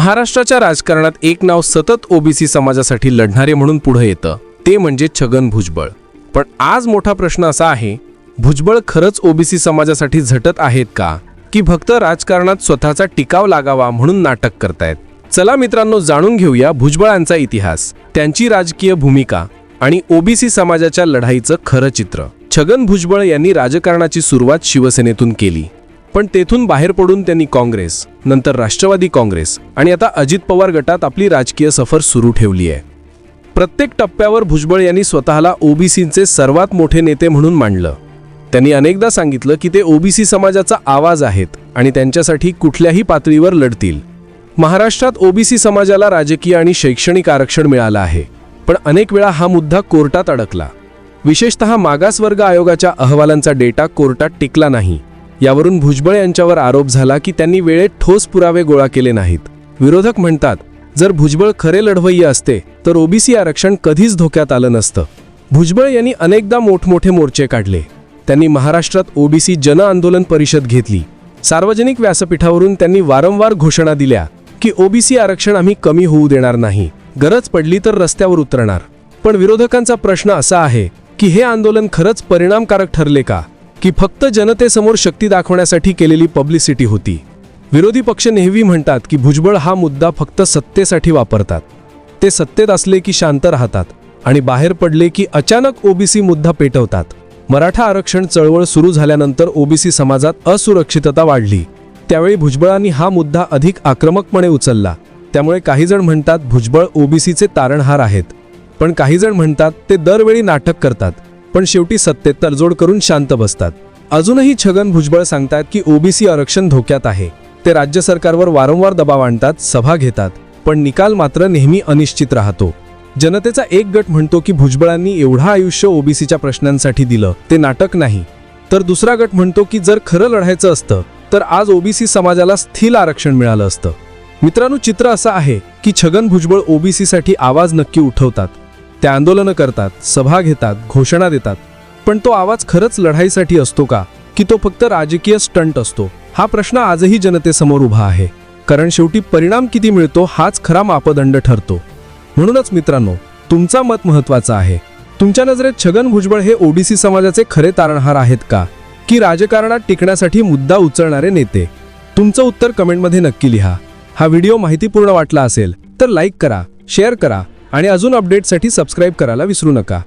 महाराष्ट्राच्या राजकारणात एक नाव सतत ओबीसी समाजासाठी लढणारे म्हणून पुढे येतं ते म्हणजे छगन भुजबळ. पण आज मोठा प्रश्न असा आहे भुजबळ खरंच ओबीसी समाजासाठी झटत आहेत का? की फक्त राजकारणात स्वतःचा टिकाव लागावा म्हणून नाटक करतायत? चला मित्रांनो जाणून घेऊया भुजबळांचा इतिहास त्यांची राजकीय भूमिका आणि ओबीसी समाजाच्या लढाईचं खरं चित्र. छगन भुजबळ यांनी राजकारणाची सुरुवात शिवसेनेतून केली. पण तेथून बाहेर पडून त्यांनी काँग्रेस नंतर राष्ट्रवादी काँग्रेस आणि आता अजित पवार गटात आपली राजकीय सफर सुरू ठेवली आहे. प्रत्येक टप्प्यावर भुजबळ यांनी स्वतःला ओबीसीचे सर्वात मोठे नेते म्हणून मांडलं. त्यांनी अनेकदा सांगितलं की ते ओबीसी समाजाचा आवाज आहेत आणि त्यांच्यासाठी कुठल्याही पातळीवर लढतील. महाराष्ट्रात ओबीसी समाजाला राजकीय आणि शैक्षणिक आरक्षण मिळालं आहे पण अनेक वेळा हा मुद्दा कोर्टात अडकला. विशेषतः मागासवर्ग आयोगाच्या अहवालांचा डेटा कोर्टात टिकला नाही. यावरून भुजबळ यांच्यावर आरोप झाला की त्यांनी वेळेत ठोस पुरावे गोळा केले नाहीत. विरोधक म्हणतात जर भुजबळ खरे लढवय्य असते तर ओबीसी आरक्षण कधीच धोक्यात आलं नसतं. भुजबळ यांनी अनेकदा मोठमोठे मोर्चे काढले. त्यांनी महाराष्ट्रात ओबीसी जन आंदोलन परिषद घेतली. सार्वजनिक व्यासपीठावरून त्यांनी वारंवार घोषणा दिल्या की ओबीसी आरक्षण आम्ही कमी होऊ देणार नाही. गरज पडली तर रस्त्यावर उतरणार. पण विरोधकांचा प्रश्न असा आहे की हे आंदोलन खरंच परिणामकारक ठरले का? की फक्त जनतेसमोर शक्ती दाखवण्यासाठी केलेली पब्लिसिटी होती. विरोधी पक्ष नेहमी म्हणतात की भुजबळ हा मुद्दा फक्त सत्तेसाठी वापरतात. ते सत्तेत असले की शांत राहतात आणि बाहेर पडले की अचानक ओबीसी मुद्दा पेटवतात. मराठा आरक्षण चळवळ सुरू झाल्यानंतर ओबीसी समाजात असुरक्षितता वाढली. त्यावेळी भुजबळांनी हा मुद्दा अधिक आक्रमकपणे उचलला. त्यामुळे काहीजण म्हणतात भुजबळ ओबीसीचे तारणहार आहेत. पण काहीजण म्हणतात ते दरवेळी नाटक करतात. पण शेवटी सत्तेत तडजोड करून शांत बसतात. अजूनही छगन भुजबळ सांगतात की ओबीसी आरक्षण धोक्यात आहे. ते राज्य सरकारवर वारंवार दबाव आणतात सभा घेतात पण निकाल मात्र नेहमी अनिश्चित राहतो. जनतेचा एक गट म्हणतो की भुजबळांनी एवढं आयुष्य ओबीसीच्या प्रश्नांसाठी दिलं ते नाटक नाही. तर दुसरा गट म्हणतो की जर खरं लढायचं असतं तर आज ओबीसी समाजाला स्थिर आरक्षण मिळालं असतं. मित्रांनो चित्र असं आहे की छगन भुजबळ ओबीसीसाठी आवाज नक्की उठवतात. ते आंदोलनं करतात सभा घेतात घोषणा देतात. पण तो आवाज खरंच लढाईसाठी असतो का? की तो फक्त राजकीय स्टंट असतो? हा प्रश्न आजही जनतेसमोर उभा आहे. कारण शेवटी परिणाम किती मिळतो हाच खरा मापदंड ठरतो. म्हणूनच मित्रांनो तुमचा मत महत्त्वाचा आहे. तुमच्या नजरेत छगन भुजबळ हे ओबीसी समाजाचे खरे तारणहार आहेत का? की राजकारणात टिकण्यासाठी मुद्दा उचलणारे नेते? तुमचं उत्तर कमेंटमध्ये नक्की लिहा. हा व्हिडिओ माहितीपूर्ण वाटला असेल तर लाईक करा शेअर करा आणि अजून अपडेटसाठी सबस्क्राईब करायला विसरू नका.